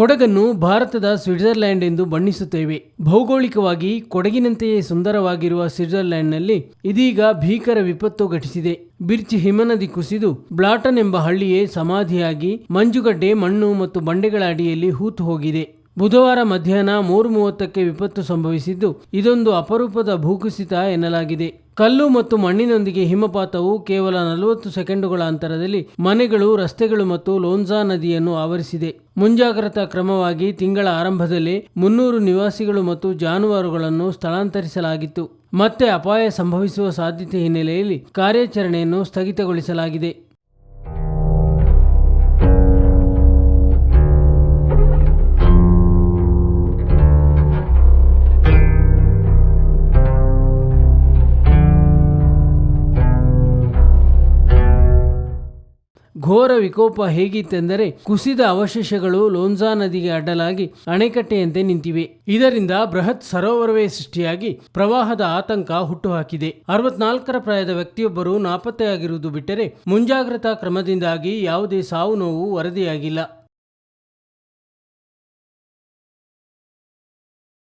ಕೊಡಗನ್ನು ಭಾರತದ ಸ್ವಿಟ್ಜರ್ಲ್ಯಾಂಡ್ ಎಂದು ಬಣ್ಣಿಸುತ್ತೇವೆ. ಭೌಗೋಳಿಕವಾಗಿ ಕೊಡಗಿನಂತೆಯೇ ಸುಂದರವಾಗಿರುವ ಸ್ವಿಟ್ಜರ್ಲ್ಯಾಂಡ್ನಲ್ಲಿ ಇದೀಗ ಭೀಕರ ವಿಪತ್ತು ಘಟಿಸಿದೆ. ಬಿರ್ಚ್ ಹಿಮನದಿ ಕುಸಿದು ಬ್ಲಾಟನ್ ಎಂಬ ಹಳ್ಳಿಯೇ ಸಮಾಧಿಯಾಗಿ ಮಂಜುಗಡ್ಡೆ, ಮಣ್ಣು ಮತ್ತು ಬಂಡೆಗಳ ಅಡಿಯಲ್ಲಿ ಹೂತು ಹೋಗಿದೆ. ಬುಧವಾರ ಮಧ್ಯಾಹ್ನ ಮೂರು ಮೂವತ್ತಕ್ಕೆ ವಿಪತ್ತು ಸಂಭವಿಸಿದ್ದು ಇದೊಂದು ಅಪರೂಪದ ಭೂಕುಸಿತ ಎನ್ನಲಾಗಿದೆ. ಕಲ್ಲು ಮತ್ತು ಮಣ್ಣಿನೊಂದಿಗೆ ಹಿಮಪಾತವು ಕೇವಲ ನಲವತ್ತು ಸೆಕೆಂಡುಗಳ ಅಂತರದಲ್ಲಿ ಮನೆಗಳು, ರಸ್ತೆಗಳು ಮತ್ತು ಲೋನ್ಜಾ ನದಿಯನ್ನು ಆವರಿಸಿದೆ. ಮುಂಜಾಗ್ರತಾ ಕ್ರಮವಾಗಿ ತಿಂಗಳ ಆರಂಭದಲ್ಲಿ ಮುನ್ನೂರು ನಿವಾಸಿಗಳು ಮತ್ತು ಜಾನುವಾರುಗಳನ್ನು ಸ್ಥಳಾಂತರಿಸಲಾಗಿತ್ತು. ಮತ್ತೆ ಅಪಾಯ ಸಂಭವಿಸುವ ಸಾಧ್ಯತೆ ಹಿನ್ನೆಲೆಯಲ್ಲಿ ಕಾರ್ಯಾಚರಣೆಯನ್ನು ಸ್ಥಗಿತಗೊಳಿಸಲಾಗಿದೆ. ಘೋರ ವಿಕೋಪ ಹೇಗಿತ್ತೆಂದರೆ ಕುಸಿದ ಅವಶೇಷಗಳು ಲೋನ್ಜಾ ನದಿಗೆ ಅಡ್ಡಲಾಗಿ ಅಣೆಕಟ್ಟೆಯಂತೆ ನಿಂತಿವೆ. ಇದರಿಂದ ಬೃಹತ್ ಸರೋವರವೇ ಸೃಷ್ಟಿಯಾಗಿ ಪ್ರವಾಹದ ಆತಂಕ ಹುಟ್ಟುಹಾಕಿದೆ. ಅರವತ್ನಾಲ್ಕರ ಪ್ರಾಯದ ವ್ಯಕ್ತಿಯೊಬ್ಬರು ನಾಪತ್ತೆಯಾಗಿರುವುದು ಬಿಟ್ಟರೆ ಮುಂಜಾಗ್ರತಾ ಕ್ರಮದಿಂದಾಗಿ ಯಾವುದೇ ಸಾವು ನೋವು ವರದಿಯಾಗಿಲ್ಲ.